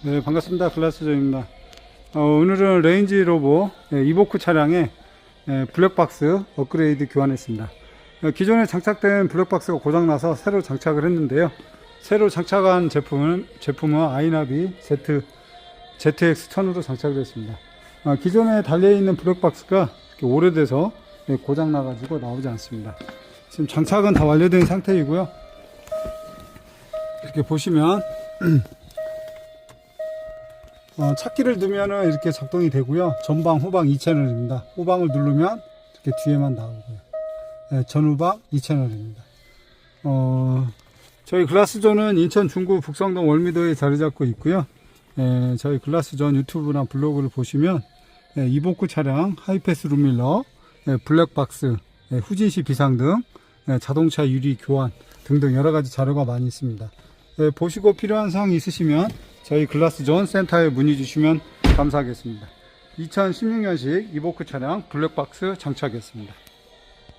네, 반갑습니다. 글라스조입니다. 어, 오늘은 레인지 로보 예, 이보크 차량에 예, 블랙박스 업그레이드 교환했습니다. 어, 기존에 장착된 블랙박스가 고장나서 새로 장착을 했는데요. 새로 장착한 제품은, 제품은 아이나비 Z, ZX1000으로 장착을 했습니다. 어, 기존에 달려있는 블랙박스가 오래돼서 예, 고장나가지고 나오지 않습니다. 지금 장착은 다 완료된 상태이고요. 이렇게 보시면 어, 찾기를 두면은 이렇게 작동이 되고요. 전방, 후방 2채널입니다. 후방을 누르면 이렇게 뒤에만 나오고요. 네, 전후방 2채널입니다. 어, 저희 글라스존은 인천 중구 북성동 월미도에 자리 잡고 있고요. 예, 저희 글라스존 유튜브나 블로그를 보시면 예, 이복구 차량, 하이패스 룸밀러, 예, 블랙박스, 예, 후진시 비상 등, 예, 자동차 유리 교환 등등 여러 가지 자료가 많이 있습니다. 예, 보시고 필요한 사항이 있으시면 저희 글라스존 센터에 문의 주시면 감사하겠습니다. 2016년식 이보크 차량 블랙박스 장착했습니다.